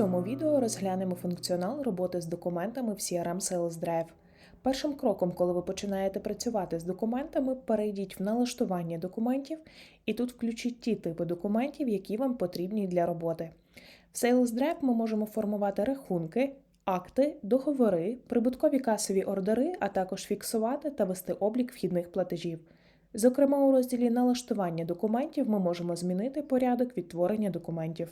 цьому відео розглянемо функціонал роботи з документами в CRM Sales Drive. Першим кроком, коли ви починаєте працювати з документами, перейдіть в налаштування документів і тут включіть ті типи документів, які вам потрібні для роботи. В Sales Drive ми можемо формувати рахунки, акти, договори, прибуткові касові ордери, а також фіксувати та вести облік вхідних платежів. Зокрема, у розділі налаштування документів ми можемо змінити порядок відтворення документів.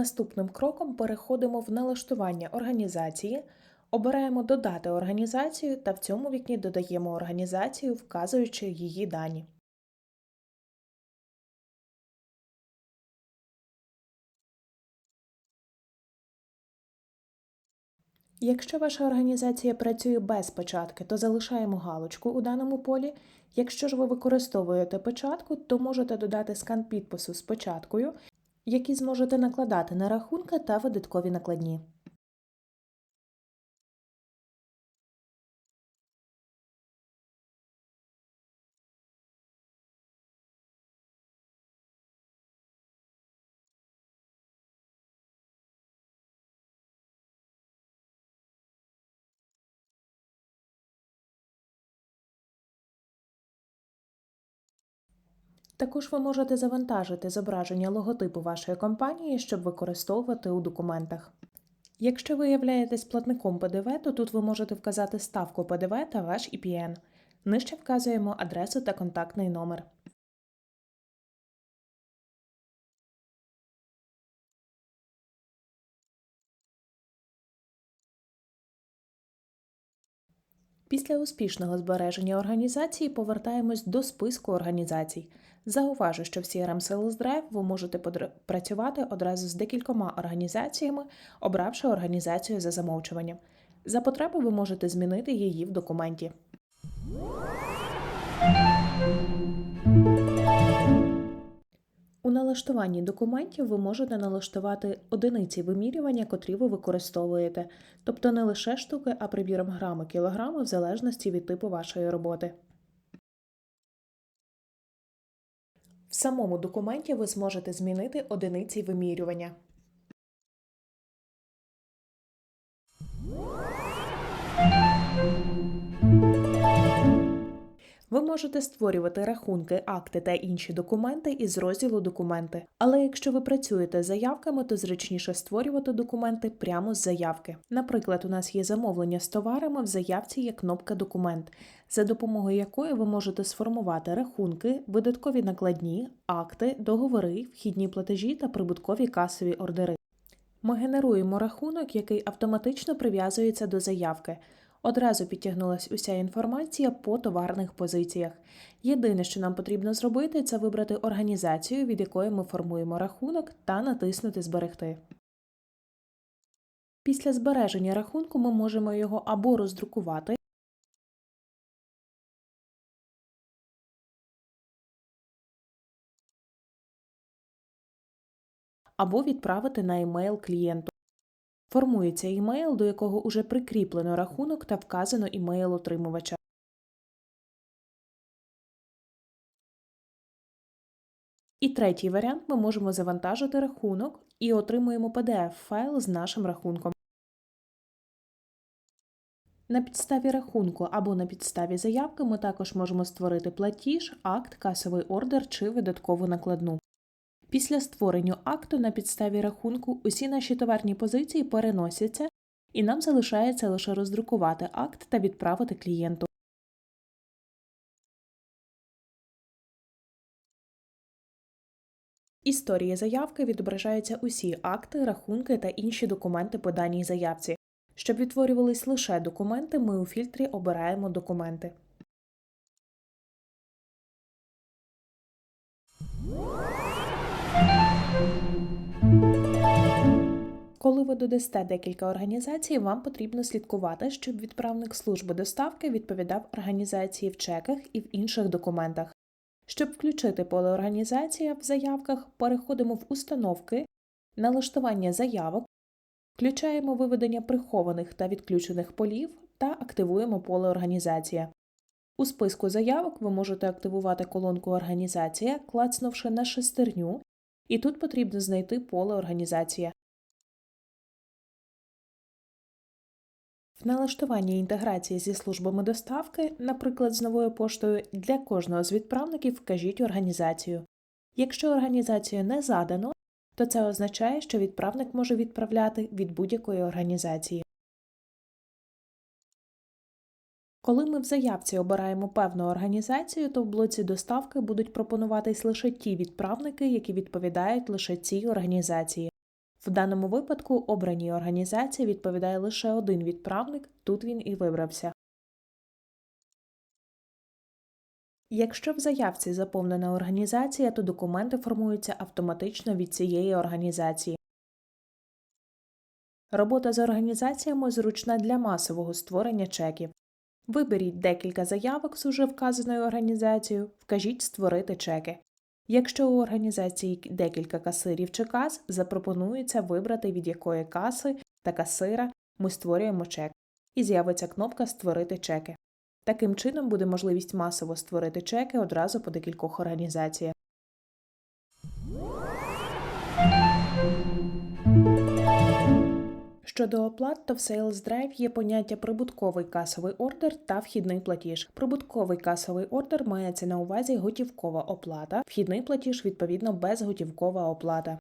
Наступним кроком переходимо в налаштування організації, обираємо Додати організацію та в цьому вікні додаємо організацію, вказуючи її дані. Якщо ваша організація працює без печатки, то залишаємо галочку у даному полі. Якщо ж ви використовуєте печатку, то можете додати скан підпису з печаткою, які зможете накладати на рахунки та видаткові накладні. Також ви можете завантажити зображення логотипу вашої компанії, щоб використовувати у документах. Якщо ви являєтесь платником ПДВ, то тут ви можете вказати ставку ПДВ та ваш IPN. Нижче вказуємо адресу та контактний номер. Після успішного збереження організації повертаємось до списку організацій. Зауважу, що в CRM Sales Drive ви можете працювати одразу з декількома організаціями, обравши організацію за замовчуванням. За потреби ви можете змінити її в документі. У налаштуванні документів ви можете налаштувати одиниці вимірювання, котрі ви використовуєте, тобто не лише штуки, а прибіром грами кілограми в залежності від типу вашої роботи. В самому документі ви зможете змінити одиниці вимірювання. Ви можете створювати рахунки, акти та інші документи із розділу Документи. Але якщо ви працюєте з заявками, то зручніше створювати документи прямо з заявки. Наприклад, у нас є замовлення з товарами, в заявці є кнопка Документ, за допомогою якої ви можете сформувати рахунки, видаткові накладні, акти, договори, вхідні платежі та прибуткові касові ордери. Ми генеруємо рахунок, який автоматично прив'язується до заявки. Одразу підтягнулась уся інформація по товарних позиціях. Єдине, що нам потрібно зробити, це вибрати організацію, від якої ми формуємо рахунок, та натиснути Зберегти. Після збереження рахунку ми можемо його або роздрукувати, або відправити на емейл клієнту. Формується імейл, до якого уже прикріплено рахунок та вказано імейл отримувача. І третій варіант ми можемо завантажити рахунок і отримуємо PDF-файл з нашим рахунком. На підставі рахунку або на підставі заявки ми також можемо створити платіж, акт, касовий ордер чи видаткову накладну. Після створення акту на підставі рахунку усі наші товарні позиції переносяться, і нам залишається лише роздрукувати акт та відправити клієнту. Історії заявки відображаються усі акти, рахунки та інші документи по даній заявці. Щоб відтворювались лише документи, ми у фільтрі обираємо документи. Коли ви додасте декілька організацій, вам потрібно слідкувати, щоб відправник служби доставки відповідав організації в чеках і в інших документах. Щоб включити поле організація в заявках, переходимо в установки, налаштування заявок, включаємо виведення прихованих та відключених полів, та активуємо поле Організація. У списку заявок ви можете активувати колонку Організація, клацнувши на шестерню, і тут потрібно знайти поле Організація. В налаштуванні інтеграції зі службами доставки, наприклад, з новою поштою, для кожного з відправників вкажіть організацію. Якщо організацію не задано, то це означає, що відправник може відправляти від будь-якої організації. Коли ми в заявці обираємо певну організацію, то в блоці доставки будуть пропонуватись лише ті відправники, які відповідають лише цій організації. В даному випадку обраній організації відповідає лише один відправник, тут він і вибрався. Якщо в заявці заповнена організація, то документи формуються автоматично від цієї організації. Робота з організаціями зручна для масового створення чеків. Виберіть декілька заявок з уже вказаною організацією, вкажіть Створити чеки. Якщо у організації декілька касирів чи кас, запропонується вибрати від якої каси та касира ми створюємо чек, і з'явиться кнопка Створити чеки. Таким чином буде можливість масово створити чеки одразу по декількох організаціях. Щодо оплат, то в Sales Drive є поняття прибутковий касовий ордер та вхідний платіж. Прибутковий касовий ордер мається на увазі готівкова оплата, вхідний платіж, відповідно, безготівкова оплата.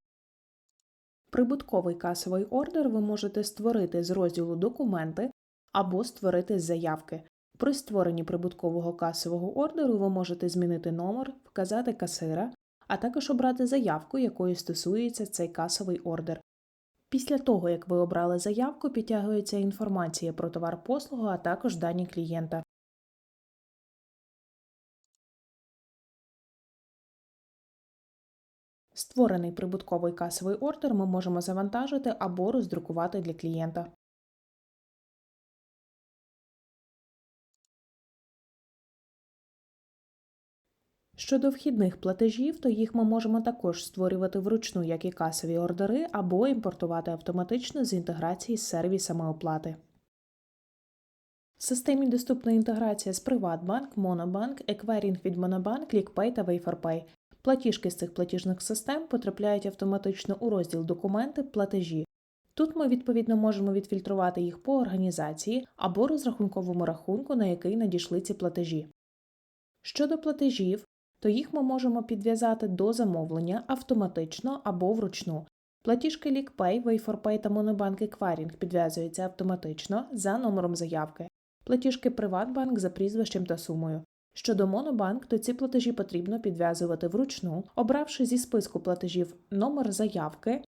Прибутковий касовий ордер ви можете створити з розділу Документи або створити з заявки. При створенні прибуткового касового ордеру ви можете змінити номер, вказати касира, а також обрати заявку, якої стосується цей касовий ордер. Після того, як ви обрали заявку, підтягується інформація про товар послугу, а також дані клієнта. Створений прибутковий касовий ордер ми можемо завантажити або роздрукувати для клієнта. Щодо вхідних платежів, то їх ми можемо також створювати вручну, як і касові ордери, або імпортувати автоматично з інтеграції з сервісами оплати. В системі доступна інтеграція з Приватбанк, Монобанк, екверінг від Монобанк, Лікпей та WayForPay. Платіжки з цих платіжних систем потрапляють автоматично у розділ Документи, платежі. Тут ми відповідно можемо відфільтрувати їх по організації або розрахунковому рахунку, на який надійшли ці платежі. Щодо платежів, то їх ми можемо підв'язати до замовлення автоматично або вручну. Платіжки LeakPay, WayForPay та Monobank Еквайрінг підв'язуються автоматично за номером заявки, платіжки Приватбанк за прізвищем та сумою. Щодо Monobank, то ці платежі потрібно підв'язувати вручну, обравши зі списку платежів номер заявки,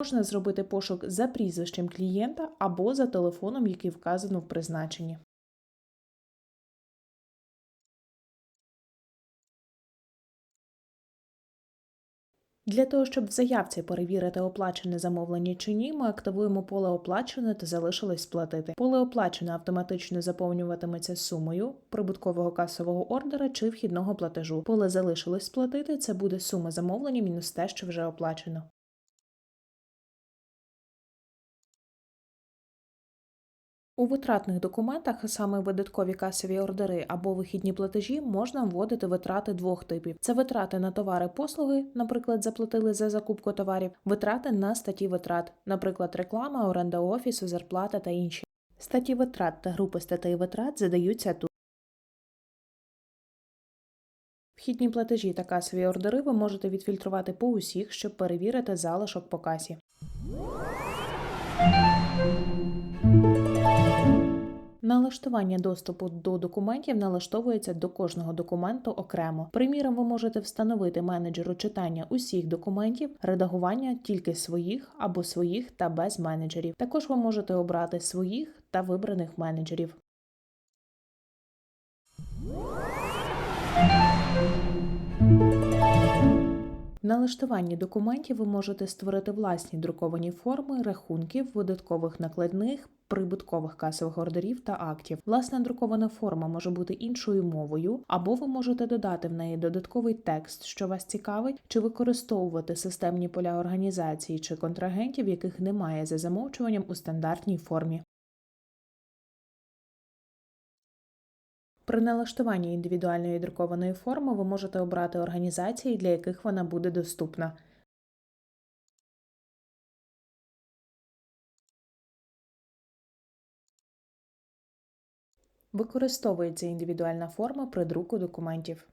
можна зробити пошук за прізвищем клієнта або за телефоном, який вказано в призначенні. Для того, щоб в заявці перевірити оплачене замовлення чи ні, ми активуємо поле оплачене та залишилось сплатити. Поле оплачене автоматично заповнюватиметься сумою прибуткового касового ордера чи вхідного платежу. Поле залишилось сплатити це буде сума замовлення мінус те, що вже оплачено. У витратних документах, саме видаткові касові ордери або вихідні платежі, можна вводити витрати двох типів: це витрати на товари послуги, наприклад, заплатили за закупку товарів, витрати на статті витрат, наприклад, реклама, оренда офісу, зарплата та інші. Статті витрат та групи статей витрат задаються тут. Вхідні платежі та касові ордери ви можете відфільтрувати по усіх, щоб перевірити залишок по касі. Налаштування доступу до документів налаштовується до кожного документу окремо. Приміром, ви можете встановити менеджеру читання усіх документів, редагування тільки своїх або своїх та без менеджерів. Також ви можете обрати своїх та вибраних менеджерів. Налаштуванні документів ви можете створити власні друковані форми рахунків, видаткових накладних, прибуткових касових ордерів та актів. Власна друкована форма може бути іншою мовою, або ви можете додати в неї додатковий текст, що вас цікавить, чи використовувати системні поля організації чи контрагентів, яких немає за замовчуванням у стандартній формі. При налаштуванні індивідуальної друкованої форми ви можете обрати організації, для яких вона буде доступна. Використовується індивідуальна форма при друку документів.